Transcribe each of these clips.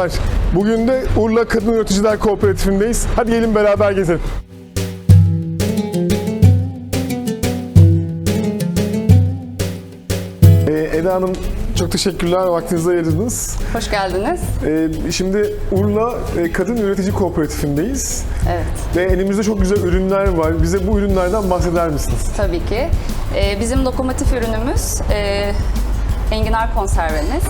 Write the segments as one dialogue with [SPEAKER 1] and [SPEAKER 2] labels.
[SPEAKER 1] Merhabalar. Bugün de Urla Kadın Üreticiler Kooperatifindeyiz. Hadi gelin beraber gezelim. Ee, Eda Hanım çok teşekkürler vaktinizi ayırdınız.
[SPEAKER 2] Hoş geldiniz.
[SPEAKER 1] Ee, şimdi Urla e, Kadın Üretici Kooperatifindeyiz.
[SPEAKER 2] Evet,
[SPEAKER 1] Ve elimizde çok güzel ürünler var. Bize bu ürünlerden bahseder misiniz?
[SPEAKER 2] tabii ki. Ee, bizim lokomotif ürünümüz e, enginar konservemiz.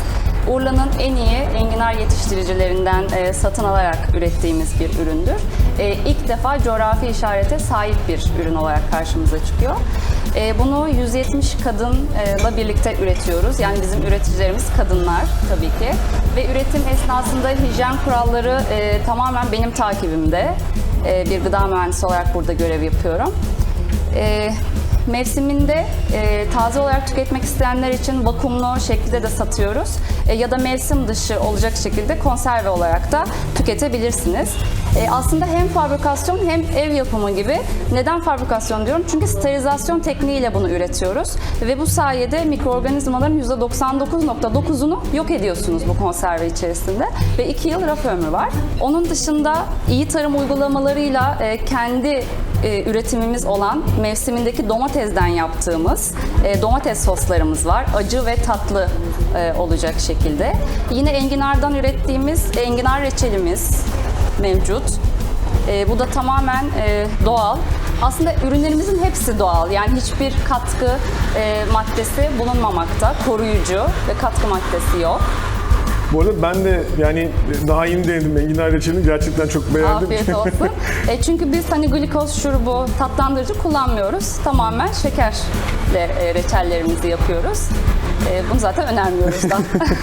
[SPEAKER 2] Urla'nın en iyi enginar yetiştiricilerinden e, satın alarak ürettiğimiz bir üründür. E, ilk defa coğrafi işarete sahip bir ürün olarak karşımıza çıkıyor. E, bunu 170 kadınla birlikte üretiyoruz. Yani bizim üreticilerimiz kadınlar tabii ki. Ve üretim esnasında hijyen kuralları e, tamamen benim takibimde. E, bir gıda mühendisi olarak burada görev yapıyorum. E, mevsiminde e, taze olarak tüketmek isteyenler için vakumlu şekilde de satıyoruz. E, ya da mevsim dışı olacak şekilde konserve olarak da tüketebilirsiniz. E, aslında hem fabrikasyon hem ev yapımı gibi. Neden fabrikasyon diyorum? Çünkü sterilizasyon tekniğiyle bunu üretiyoruz. Ve bu sayede mikroorganizmaların %99.9'unu yok ediyorsunuz bu konserve içerisinde. Ve 2 yıl raf ömrü var. Onun dışında iyi tarım uygulamalarıyla e, kendi e, üretimimiz olan mevsimindeki domatesden yaptığımız e, domates soslarımız var. Acı ve tatlı e, olacak şekilde. Yine enginardan ürettiğimiz enginar reçelimiz mevcut. E, bu da tamamen e, doğal. Aslında ürünlerimizin hepsi doğal. Yani hiçbir katkı e, maddesi bulunmamakta. Koruyucu ve katkı maddesi yok.
[SPEAKER 1] Bu arada ben de yani daha yeni denedim enginar reçelini gerçekten çok beğendim.
[SPEAKER 2] Afiyet olsun. E, çünkü biz hani glikoz şurubu, tatlandırıcı kullanmıyoruz. Tamamen şekerle e, reçellerimizi yapıyoruz. E, bunu zaten önermiyoruz da.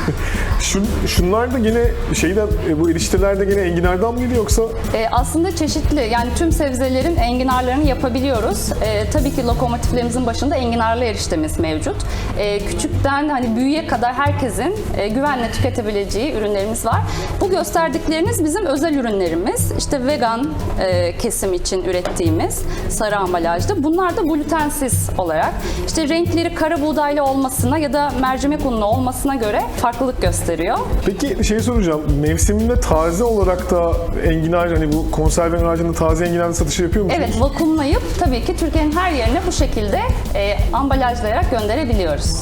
[SPEAKER 1] Şun, şunlar da yine şeyde e, bu erişteler de yine enginardan mıydı yoksa
[SPEAKER 2] E, aslında çeşitli yani tüm sebzelerin enginarlarını yapabiliyoruz. E, tabii ki lokomotiflerimizin başında enginarlı eriştemiz mevcut. E, küçükten hani büyüğe kadar herkesin e, güvenle tüketebileceği ürünlerimiz var. Bu gösterdikleriniz bizim özel ürünlerimiz. İşte vegan e, kesim için ürettiğimiz sarı ambalajlı. Bunlar da glutensiz olarak. İşte renkleri kara buğdaylı olmasına ya da mercimek unlu olmasına göre farklılık gösteriyor.
[SPEAKER 1] Peki şey soracağım. Mevsiminde taze olarak da enginar hani bu konserve haricinde taze enginar satışı yapıyor musunuz?
[SPEAKER 2] Evet, vakumlayıp tabii ki Türkiye'nin her yerine bu şekilde e, ambalajlayarak gönderebiliyoruz.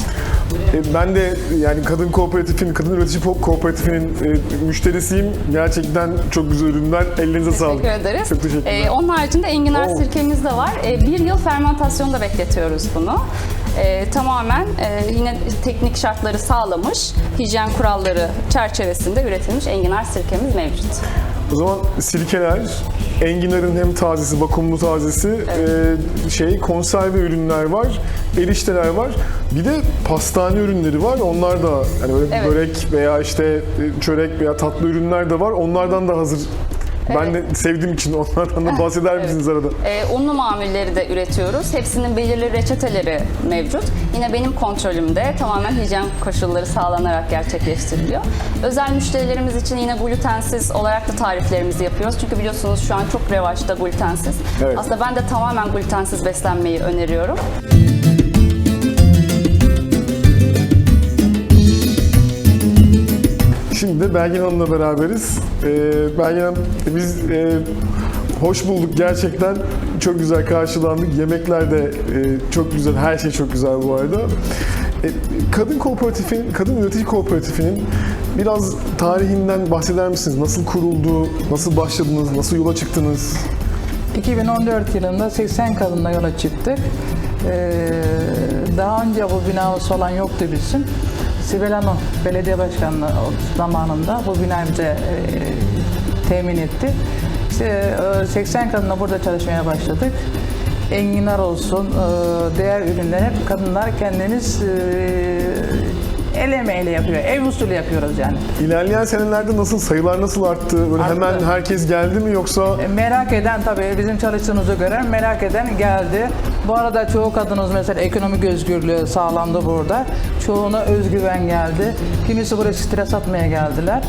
[SPEAKER 1] E, Ben de yani kadın kooperatifin, kadın üretici ko- kooperatifinin e, müşterisiyim. Gerçekten çok güzel ürünler. Ellerinize sağlık.
[SPEAKER 2] Teşekkür ederiz.
[SPEAKER 1] Çok teşekkürler.
[SPEAKER 2] E, onun haricinde enginar
[SPEAKER 1] Oo.
[SPEAKER 2] sirkemiz de var. E, bir yıl fermentasyonda bekletiyoruz bunu. E, tamamen e, yine teknik şartları sağlamış, hijyen kuralları çerçevesinde üretilmiş enginar sirkemiz mevcut.
[SPEAKER 1] O zaman sirkeler, enginarın hem tazesi, vakumlu tazesi, e, şey konserve ürünler var, erişteler var. Bir de pastane ürünleri var. Onlar da hani böyle
[SPEAKER 2] Evet.
[SPEAKER 1] börek veya işte e, çörek veya tatlı ürünler de var. Onlardan da hazır. Ben de sevdiğim için onlardan da bahseder misiniz arada?
[SPEAKER 2] E, unlu mamulleri de üretiyoruz. Hepsinin belirli reçeteleri mevcut. Yine benim kontrolümde tamamen hijyen koşulları sağlanarak gerçekleştiriliyor. Özel müşterilerimiz için yine glutensiz olarak da tariflerimizi yapıyoruz. Çünkü biliyorsunuz şu an çok revaçta glutensiz.
[SPEAKER 1] Evet.
[SPEAKER 2] Aslında ben de tamamen glutensiz beslenmeyi öneriyorum.
[SPEAKER 1] Şimdi de Belgin Hanım'la beraberiz. Ee, Belgin Hanım biz e, hoş bulduk gerçekten. Çok güzel karşılandık. Yemekler de e, çok güzel. Her şey çok güzel bu arada. E, kadın kooperatifin, kadın üretici kooperatifinin biraz tarihinden bahseder misiniz? Nasıl kuruldu? Nasıl başladınız? Nasıl yola çıktınız?
[SPEAKER 3] 2014 yılında 80 kadınla yola çıktık. Ee, daha önce bu bina falan yoktu bizim. Sibel Hanım belediye başkanlığı zamanında bu binayı bize e, temin etti. İşte e, 80 kadınla burada çalışmaya başladık. Enginar olsun, e, diğer ürünler hep kadınlar kendimiz e, el emeğiyle yapıyor. Ev usulü yapıyoruz yani.
[SPEAKER 1] İlerleyen senelerde nasıl, sayılar nasıl arttı? Böyle
[SPEAKER 3] Arttı.
[SPEAKER 1] hemen herkes geldi mi yoksa
[SPEAKER 3] E, Merak eden tabii bizim çalıştığımızı gören merak eden geldi. Bu arada çoğu kadınız mesela ekonomik özgürlüğü sağlandı burada. Çoğuna özgüven geldi. Kimisi buraya stres atmaya geldiler.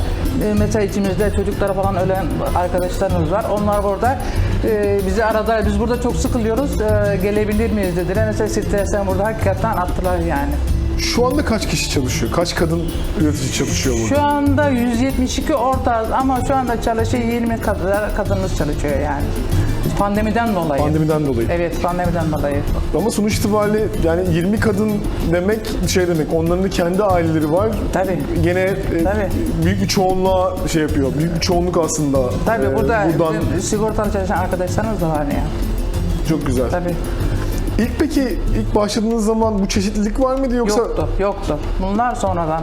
[SPEAKER 3] E, mesela içimizde çocuklara falan ölen arkadaşlarımız var. Onlar burada e, bizi arada biz burada çok sıkılıyoruz. E, gelebilir miyiz dediler. Mesela stresten burada hakikaten attılar yani.
[SPEAKER 1] Şu anda kaç kişi çalışıyor? Kaç kadın üretici çalışıyor burada?
[SPEAKER 3] Şu anda 172 ortağız ama şu anda çalışıyor 20 kadar kadınımız çalışıyor yani. Pandemiden dolayı.
[SPEAKER 1] Pandemiden dolayı.
[SPEAKER 3] Evet pandemiden dolayı.
[SPEAKER 1] Ama sonuç itibariyle yani 20 kadın demek şey demek. Onların da kendi aileleri var.
[SPEAKER 3] Tabii.
[SPEAKER 1] Gene e,
[SPEAKER 3] Tabii.
[SPEAKER 1] büyük bir çoğunluğa şey yapıyor. Büyük bir çoğunluk aslında.
[SPEAKER 3] Tabii
[SPEAKER 1] e,
[SPEAKER 3] burada
[SPEAKER 1] buradan
[SPEAKER 3] sigortalı çalışan arkadaşlarımız da var yani.
[SPEAKER 1] çok güzel.
[SPEAKER 3] Tabii.
[SPEAKER 1] İlk peki ilk başladığınız zaman bu çeşitlilik var mıydı yoksa
[SPEAKER 3] Yoktu, yoktu. Bunlar sonradan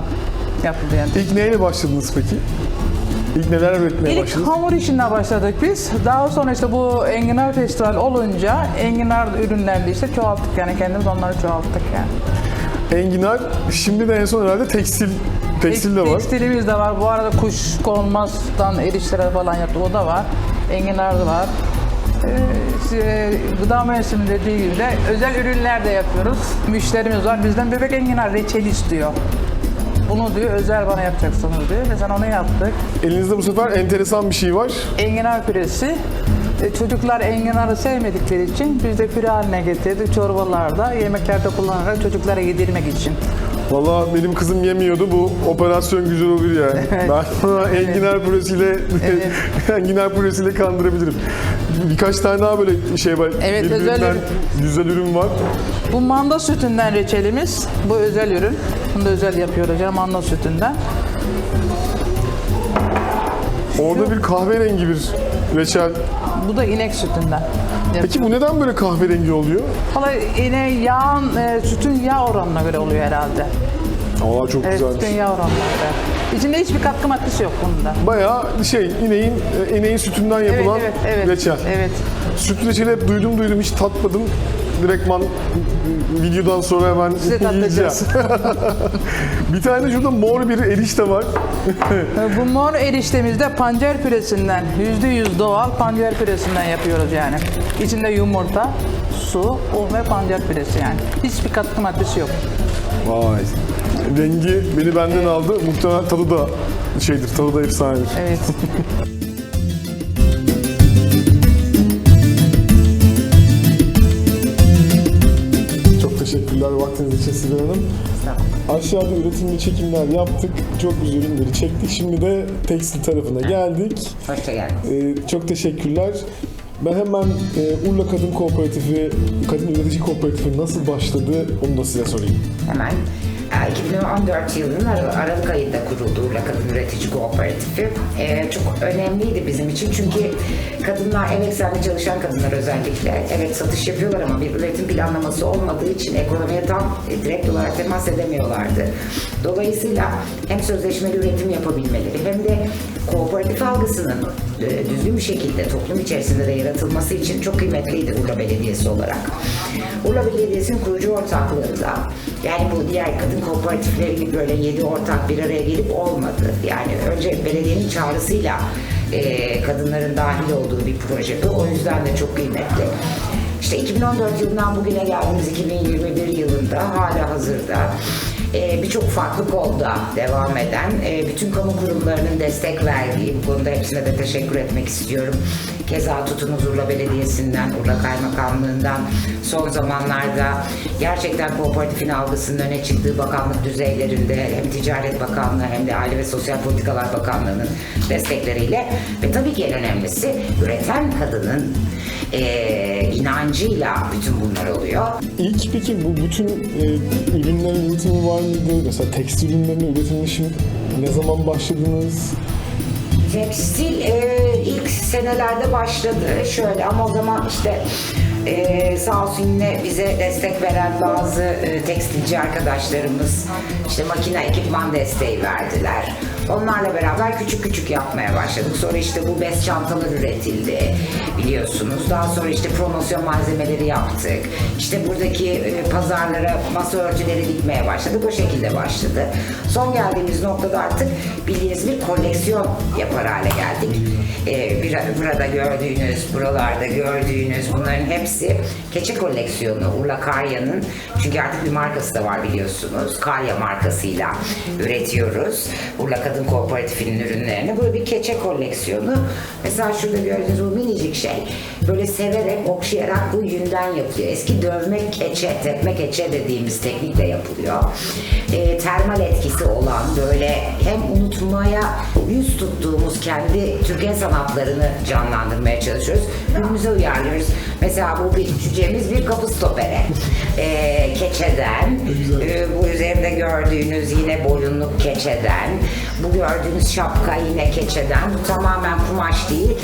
[SPEAKER 3] yapıldı yani.
[SPEAKER 1] ilk neyle başladınız peki? İlk neler üretmeye
[SPEAKER 3] İlk
[SPEAKER 1] başladınız?
[SPEAKER 3] hamur işinden başladık biz. Daha sonra işte bu enginar festival olunca enginar ürünlerini işte çoğalttık yani kendimiz onları çoğalttık yani.
[SPEAKER 1] Enginar, şimdi de en son herhalde tekstil tekstil de var.
[SPEAKER 3] Tekstilimiz de var. Bu arada kuş konmazdan erişlere falan yaptı. O da var. Enginar da var. Ee, işte gıda mühendisinin dediği gibi de özel ürünler de yapıyoruz. Müşterimiz var. Bizden bebek enginar reçeli istiyor. Bunu diyor özel bana yapacaksınız diyor. Mesela onu yaptık.
[SPEAKER 1] Elinizde bu sefer enteresan bir şey var.
[SPEAKER 3] Enginar püresi. E, Çocuklar enginarı sevmedikleri için biz de püre haline getirdik çorbalarda, yemeklerde kullanarak çocuklara yedirmek için.
[SPEAKER 1] Vallahi benim kızım yemiyordu. Bu operasyon güzel olur yani. Ben ona enginar püresiyle enginar püresiyle kandırabilirim. Birkaç tane daha böyle şey var.
[SPEAKER 3] Evet,
[SPEAKER 1] birbirinden
[SPEAKER 3] özel ürün.
[SPEAKER 1] güzel ürün var.
[SPEAKER 3] Bu manda sütünden reçelimiz. Bu özel ürün. Bunu da özel yapıyoruz yani manda sütünden.
[SPEAKER 1] Orada bir kahverengi bir reçel.
[SPEAKER 3] Bu da inek sütünden.
[SPEAKER 1] Peki bu neden böyle kahverengi oluyor?
[SPEAKER 3] Valla yine yağın, e, sütün yağ oranına göre oluyor herhalde.
[SPEAKER 1] Aa çok
[SPEAKER 3] Evet,
[SPEAKER 1] güzelmiş.
[SPEAKER 3] oranına göre. İçinde hiçbir katkı maddesi yok bunda.
[SPEAKER 1] Bayağı şey ineğin e, ineğin sütünden yapılan
[SPEAKER 3] evet, evet, evet.
[SPEAKER 1] reçel.
[SPEAKER 3] Evet.
[SPEAKER 1] Süt reçeli hep duydum duydum hiç tatmadım. Direktman videodan sonra hemen
[SPEAKER 3] Size
[SPEAKER 1] yiyeceğim. bir tane şurada mor bir erişte var.
[SPEAKER 3] Bu mor eriştemizde pancar püresinden, %100 doğal pancar püresinden yapıyoruz yani. İçinde yumurta, su, un ve pancar püresi yani. Hiçbir katkı maddesi yok.
[SPEAKER 1] Vay. Rengi beni benden aldı. Muhtemelen tadı da şeydir, tadı da efsanedir.
[SPEAKER 3] Evet.
[SPEAKER 1] Çok teşekkürler vaktiniz için Sibel Hanım. Aşağıda üretimli çekimler yaptık. Çok güzel ürünleri çektik. Şimdi de tekstil tarafına geldik.
[SPEAKER 4] Hoşça geldiniz.
[SPEAKER 1] Ee, çok teşekkürler. Ben hemen e, Urla Kadın Kooperatifi, Kadın Üretici Kooperatifi nasıl başladı onu da size sorayım.
[SPEAKER 4] Hemen. Ee, 2014 yılının Ar- Aralık ayında kuruldu Urla Kadın Üretici Kooperatifi. Ee, çok önemliydi bizim için çünkü kadınlar, ev eksenli çalışan kadınlar özellikle, evet satış yapıyorlar ama bir üretim planlaması olmadığı için ekonomiye tam e, direkt olarak temas edemiyorlardı. Dolayısıyla hem sözleşmeli üretim yapabilmeleri hem de kooperatif algısının e, düzgün bir şekilde toplum içerisinde de yaratılması için çok kıymetliydi Urla Belediyesi olarak. Urla Belediyesi'nin kurucu ortaklığında yani bu diğer kadın kooperatifleri gibi böyle yedi ortak bir araya gelip olmadı. Yani önce belediyenin çağrısıyla e, kadınların dahil olduğu bir proje bu. O yüzden de çok kıymetli. İşte 2014 yılından bugüne geldiğimiz 2021 yılında hala hazırda e, birçok farklı kolda devam eden e, bütün kamu kurumlarının destek verdiği bu konuda hepsine de teşekkür etmek istiyorum. Keza Tutunuz Urla Belediyesi'nden, Urla Kaymakamlığı'ndan son zamanlarda gerçekten kooperatifin algısının öne çıktığı bakanlık düzeylerinde hem Ticaret Bakanlığı hem de Aile ve Sosyal Politikalar Bakanlığı'nın destekleriyle ve tabii ki en önemlisi üreten kadının e, inancıyla bütün bunlar oluyor.
[SPEAKER 1] İlk peki bu bütün e, ürünlerin üretimi var mıydı? Mesela tekstil ürünlerinin üretimine şimdi ne zaman başladınız?
[SPEAKER 4] Tekstil e, ilk senelerde başladı şöyle ama o zaman işte e, sağ olsun yine bize destek veren bazı e, tekstilci arkadaşlarımız işte makine ekipman desteği verdiler. Onlarla beraber küçük küçük yapmaya başladık. Sonra işte bu bez çantalar üretildi biliyorsunuz. Daha sonra işte promosyon malzemeleri yaptık. İşte buradaki e, pazarlara masa örtüleri dikmeye başladık. O şekilde başladı. Son geldiğimiz noktada artık bildiğiniz bir koleksiyon yapar hale geldik. E, bir, burada gördüğünüz, buralarda gördüğünüz bunların hepsi keçe koleksiyonu. Urla Karya'nın çünkü artık bir markası da var biliyorsunuz. Karya markasıyla üretiyoruz. Urla Kadın Kooperatifinin ürünlerini. Böyle bir keçe koleksiyonu. Mesela şurada gördüğünüz bu minicik şey. böyle severek, okşayarak bu yünden yapılıyor. Eski dövme keçe, tepme keçe dediğimiz teknikle yapılıyor. E, termal etkisi olan böyle hem unutmaya yüz tuttuğumuz kendi Türkiye sanatlarını canlandırmaya çalışıyoruz. Günümüze uyarlıyoruz. Mesela bu bir cücemiz bir kapı stopere. E, keçeden, e, bu üzerinde gördüğünüz yine boyunluk keçeden, bu gördüğünüz şapka yine keçeden. Bu tamamen kumaş değil,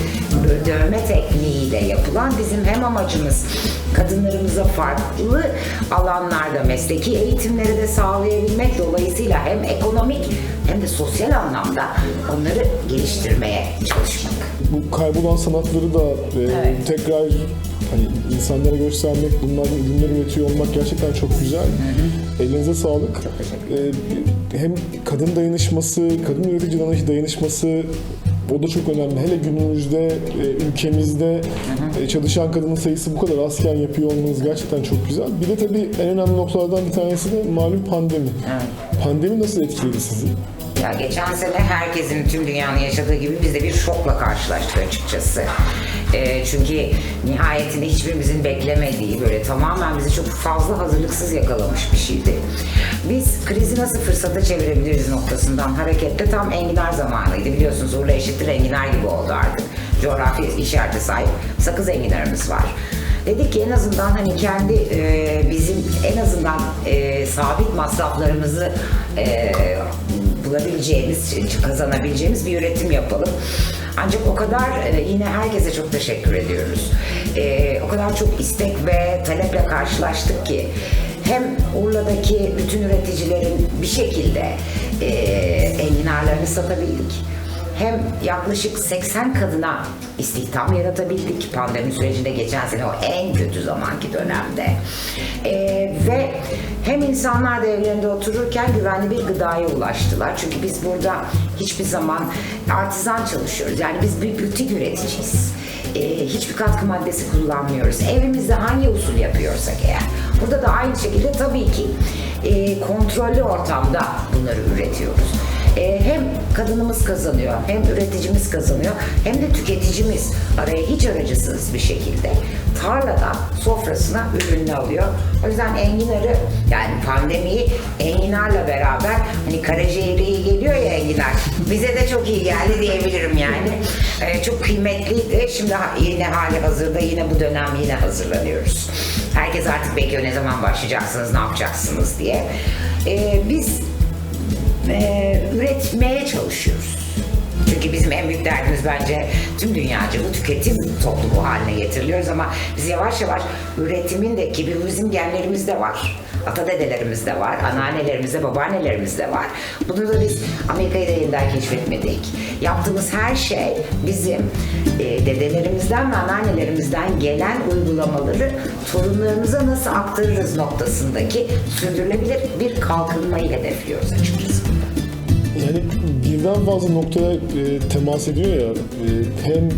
[SPEAKER 4] dövme tekniğiyle yapılan bizim hem amacımız kadınlarımıza farklı alanlarda mesleki eğitimleri de sağlayabilmek dolayısıyla hem ekonomik hem de sosyal anlamda onları geliştirmeye çalışmak.
[SPEAKER 1] Bu kaybolan sanatları da e,
[SPEAKER 4] Evet.
[SPEAKER 1] tekrar hani insanlara göstermek, bunlardan ürünler üretiyor olmak gerçekten çok güzel. Elinize sağlık. E, hem kadın dayanışması, kadın üretici dayanış- dayanışması o da çok önemli. Hele günümüzde e, ülkemizde e, çalışan kadının sayısı bu kadar azken yapıyor olmanız gerçekten çok güzel. Bir de tabii en önemli noktalardan bir tanesi de malum pandemi. Pandemi nasıl etkiledi sizi?
[SPEAKER 4] Ya geçen sene herkesin tüm dünyanın yaşadığı gibi biz de bir şokla karşılaştık açıkçası. Ee, çünkü nihayetinde hiçbirimizin beklemediği böyle tamamen bizi çok fazla hazırlıksız yakalamış bir şeydi. Biz krizi nasıl fırsata çevirebiliriz noktasından hareketle tam enginar zamanıydı. Biliyorsunuz Urla eşittir enginar gibi oldu artık. Coğrafi işareti sahip sakız enginarımız var. Dedik ki en azından hani kendi e, bizim en azından e, sabit masraflarımızı e, bulabileceğimiz, kazanabileceğimiz bir üretim yapalım. Ancak o kadar e, yine herkese çok teşekkür ediyoruz. E, o kadar çok istek ve taleple karşılaştık ki hem Urla'daki bütün üreticilerin bir şekilde e, enginarlarını satabildik hem yaklaşık 80 kadına istihdam yaratabildik pandemi sürecinde geçen sene o en kötü zamanki dönemde. Ee, ve hem insanlar da evlerinde otururken güvenli bir gıdaya ulaştılar. Çünkü biz burada hiçbir zaman artizan çalışıyoruz. Yani biz bir butik üreticiyiz. Ee, hiçbir katkı maddesi kullanmıyoruz. Evimizde hangi usul yapıyorsak eğer. Burada da aynı şekilde tabii ki e, kontrollü ortamda bunları üretiyoruz. E, hem kadınımız kazanıyor, hem üreticimiz kazanıyor, hem de tüketicimiz araya hiç aracısız bir şekilde tarladan sofrasına ürününü alıyor. O yüzden enginarı yani pandemiyi enginarla beraber hani karaciğeri iyi geliyor ya enginar. Bize de çok iyi geldi diyebilirim yani. E, çok kıymetliydi. Şimdi yine hali hazırda yine bu dönem yine hazırlanıyoruz. Herkes artık bekliyor ne zaman başlayacaksınız, ne yapacaksınız diye. E, biz e, üretmeye çalışıyoruz. Çünkü bizim en büyük derdimiz bence tüm dünyaca bu tüketim toplumu haline getiriliyoruz ama biz yavaş yavaş üretimin de ki bizim genlerimizde var. Ata dedelerimizde var, anneannelerimizde, babaannelerimizde var. Bunu da biz Amerika'yı da yeniden keşfetmedik. Yaptığımız her şey bizim e, dedelerimizden ve anneannelerimizden gelen uygulamaları torunlarımıza nasıl aktarırız noktasındaki sürdürülebilir bir kalkınmayı hedefliyoruz açıkçası.
[SPEAKER 1] Birden fazla noktaya e, temas ediyor ya. e, hem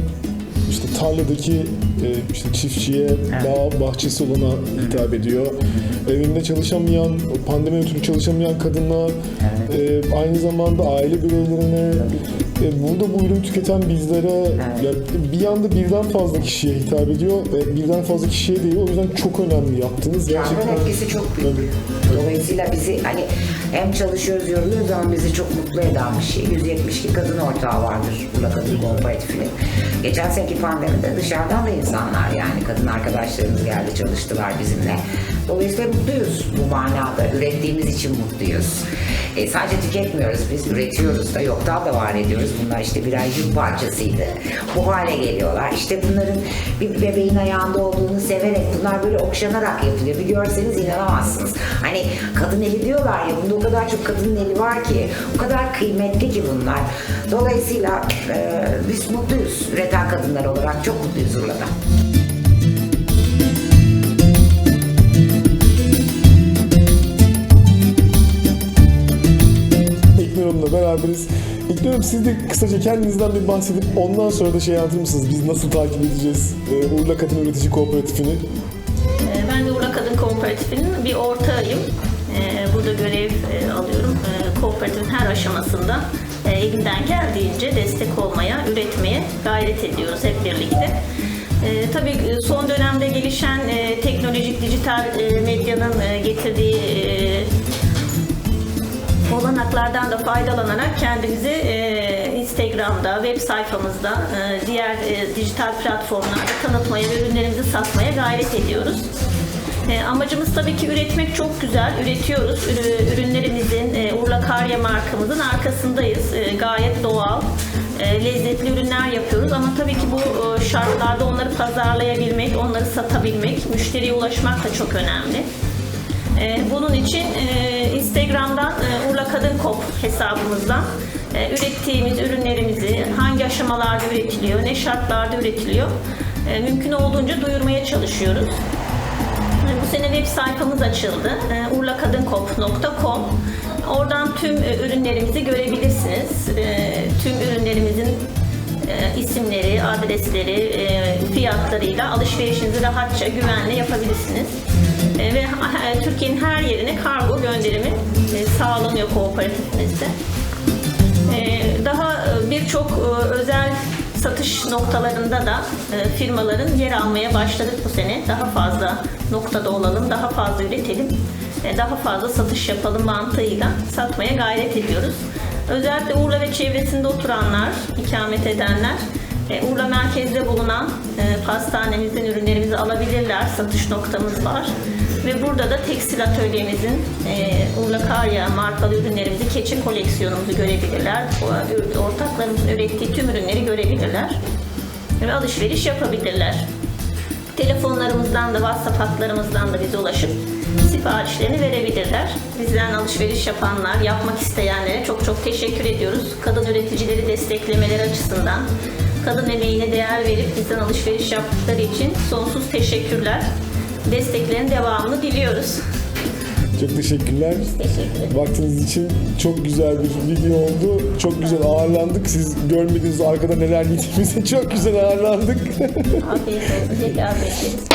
[SPEAKER 1] işte tarladaki e, işte çiftçiye, bağ bahçesi olana hitap ediyor. Evinde çalışamayan, pandemi ötürü çalışamayan kadına, e, aynı zamanda aile bireylerine, burada bu ürünü tüketen bizlere ya bir yanda birden fazla kişiye hitap ediyor ve birden fazla kişiye değil. O yüzden çok önemli yaptığınız gerçekten.
[SPEAKER 4] Etkisi çok büyük.
[SPEAKER 1] Tabii.
[SPEAKER 4] Dolayısıyla bizi hani hem çalışıyoruz, yoruluyoruz ama bizi çok mutlu eden bir şey. 172 kadın ortağı vardır Bula Kadın Kooperatifinin. Geçen seneki pandemide dışarıdan da insanlar yani kadın arkadaşlarımız geldi çalıştılar bizimle. Dolayısıyla mutluyuz bu manada. Ürettiğimiz için mutluyuz. E, sadece tüketmiyoruz biz, üretiyoruz da yoktan da var ediyoruz. Bunlar işte birer yük parçasıydı. Bu hale geliyorlar. İşte bunların bir bebeğin ayağında olduğunu severek bunlar böyle okşanarak yapılıyor. Bir görseniz inanamazsınız. Hani kadın eli diyorlar ya bunda o kadar çok kadının eli var ki o kadar kıymetli ki bunlar. Dolayısıyla e, biz mutluyuz. Üreten kadınlar olarak çok mutluyuz Urla'da.
[SPEAKER 1] Hanım'la beraberiz. Hanım siz de kısaca kendinizden bir bahsedip ondan sonra da şey anlatır mısınız? Biz nasıl takip edeceğiz e, Urla Kadın Üretici Kooperatifini?
[SPEAKER 5] Ee, Ben de Urla Kadın Kooperatifinin bir ortağıyım. Ee, Burada görev e, alıyorum. Kooperatifin her aşamasında e, elinden geldiğince destek olmaya, üretmeye gayret ediyoruz hep birlikte. E, tabii e, son dönemde gelişen e, teknolojik dijital e, medyanın e, getirdiği e, olanaklardan da faydalanarak kendimizi e, Instagram'da, web sayfamızda, e, diğer e, dijital platformlarda tanıtmaya ve ürünlerimizi satmaya gayret ediyoruz. E, amacımız tabii ki üretmek çok güzel. Üretiyoruz. Ürü- Ürünlerimizin, e, Urla Karya markamızın arkasındayız. E, gayet doğal, e, lezzetli ürünler yapıyoruz. Ama tabii ki bu e, şartlarda onları pazarlayabilmek, onları satabilmek, müşteriye ulaşmak da çok önemli. Ee, Bunun için e, Instagram'dan e, Urla Kadın Kop hesabımızdan e, ürettiğimiz ürünlerimizi hangi aşamalarda üretiliyor, ne şartlarda üretiliyor e, mümkün olduğunca duyurmaya çalışıyoruz. E, Bu sene web sayfamız açıldı. E, urlakadınkop.com Oradan tüm e, ürünlerimizi görebilirsiniz. E, Tüm ürünlerimizin e, isimleri, adresleri, e, fiyatlarıyla alışverişinizi rahatça, güvenle yapabilirsiniz. E, Ve e, Türkiye'nin her yerine kargo gönderimi e, sağlanıyor kooperatifimizde. Daha birçok özel satış noktalarında da firmaların yer almaya başladık bu sene. Daha fazla noktada olalım, daha fazla üretelim, daha fazla satış yapalım mantığıyla satmaya gayret ediyoruz. Özellikle Urla ve çevresinde oturanlar, ikamet edenler Urla merkezde bulunan pastanemizden ürünlerimizi alabilirler. Satış noktamız var. Ve burada da tekstil atölyemizin e, Urla Karya markalı ürünlerimizi, keçi koleksiyonumuzu görebilirler. Ortaklarımızın ürettiği tüm ürünleri görebilirler. Ve alışveriş yapabilirler. Telefonlarımızdan da WhatsApp hatlarımızdan da bize ulaşıp siparişlerini verebilirler. Bizden alışveriş yapanlar, yapmak isteyenlere çok çok teşekkür ediyoruz. Kadın üreticileri desteklemeleri açısından kadın emeğine değer verip bizden alışveriş yaptıkları için sonsuz teşekkürler. Desteklerin devamını diliyoruz.
[SPEAKER 1] Çok teşekkürler.
[SPEAKER 5] Teşekkür.
[SPEAKER 1] Vaktiniz için çok güzel bir video oldu. Çok güzel ağırlandık. Siz görmediğiniz arkada neler yediğimizi çok güzel ağırlandık.
[SPEAKER 5] Afiyet olsun. Tekrar bekleriz.